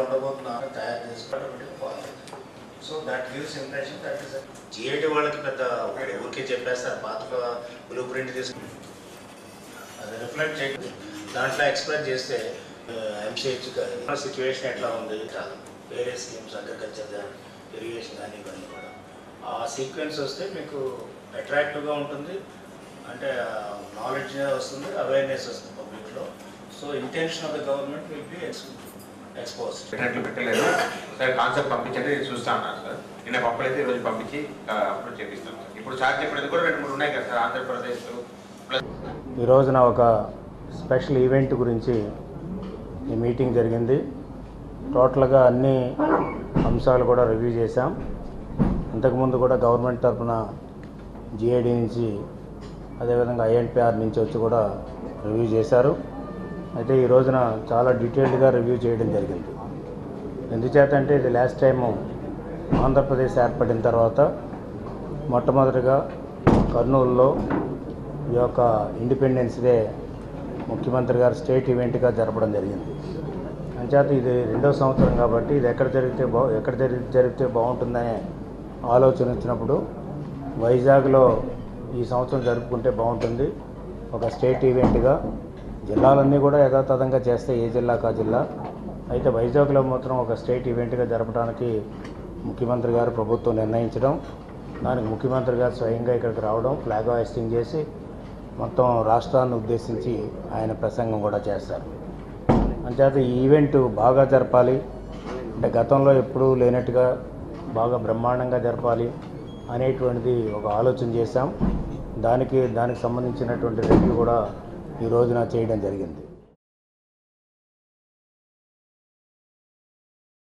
ఉండబోతున్నా తయారు చేసుకోవడం so that gives impression that is GIT వాళ్ళకి పెద్ద ఊరికే చెప్పేస్తారు పాత బ్లూ ప్రింట్ తీసుకుని అది రిఫ్లెక్ట్ చేయండి దాంట్లో ఎక్స్ప్లెయిన్ చేస్తే ఎంసీహెచ్ సిచ్యువేషన్ ఎట్లా ఉంది వేరే స్కీమ్స్ అగ్రికల్చర్ ఇరిగేషన్ కానీ ఇవన్నీ కూడా. ఆ సీక్వెన్స్ వస్తే మీకు అట్రాక్టివ్గా ఉంటుంది అంటే నాలెడ్జ్ వస్తుంది అవేర్నెస్ వస్తుంది పబ్లిక్లో so intention of the government will be ex expose పెట్టినట్లు పెట్టలేదు. సార్ కాన్సెప్ట్ పంపించండి చూస్తా సార్. నిన్న పంపలేదు ఈరోజు పంపించి అప్లోడ్ చేపిస్తాం సార్. ఇప్పుడు సార్ చెప్పినది కూడా రెండు మూడు ఉన్నాయి కదా సార్ ఆంధ్రప్రదేశ్ ప్లస్ ఈ రోజున ఒక స్పెషల్ ఈవెంట్ గురించి ఈ మీటింగ్ జరిగింది. టోటల్గా అన్ని అంశాలు కూడా రివ్యూ చేశాం. ఇంతకుముందు కూడా గవర్నమెంట్ తరఫున జిఐడి నుంచి అదేవిధంగా ఐఎన్పిఆర్ నుంచి వచ్చి కూడా రివ్యూ చేశారు. అయితే ఈ రోజున చాలా డీటెయిల్డ్గా రివ్యూ చేయడం జరిగింది. ఎందుచేత అంటే ఇది లాస్ట్ టైము ఆంధ్రప్రదేశ్ ఏర్పడిన తర్వాత మొట్టమొదటిగా కర్నూలులో ఈ యొక్క ఇండిపెండెన్స్ డే ముఖ్యమంత్రి గారు స్టేట్ ఈవెంట్గా జరపడం జరిగింది. అంచేత ఇది రెండో సంవత్సరం కాబట్టి ఇది ఎక్కడ జరిగితే బా ఎక్కడ జరి- జరిగితే బాగుంటుందనే ఆలోచన వచ్చినప్పుడు వైజాగ్లో ఈ సంవత్సరం జరుపుకుంటే బాగుంటుంది. ఒక స్టేట్ ఈవెంట్గా జిల్లాలన్నీ కూడా యథాతథంగా చేస్తే ఏ జిల్లాకు ఆ జిల్లా. అయితే వైజాగ్లో మాత్రం ఒక స్టేట్ ఈవెంట్గా జరపడానికి ముఖ్యమంత్రి గారు ప్రభుత్వం నిర్ణయించడం దానికి ముఖ్యమంత్రి గారు స్వయంగా ఇక్కడికి రావడం ఫ్లాగ్ హాయిస్టింగ్ చేసి మొత్తం రాష్ట్రాన్ని ఉద్దేశించి ఆయన ప్రసంగం కూడా చేస్తారు. అంచేత ఈ ఈవెంట్ బాగా జరపాలి. అంటే గతంలో ఎప్పుడూ లేనట్టుగా బాగా బ్రహ్మాండంగా జరపాలి అనేటువంటిది ఒక ఆలోచన చేశాం. దానికి దానికి సంబంధించినటువంటి రివ్యూ కూడా ఈ రోజున చేయడం జరిగింది.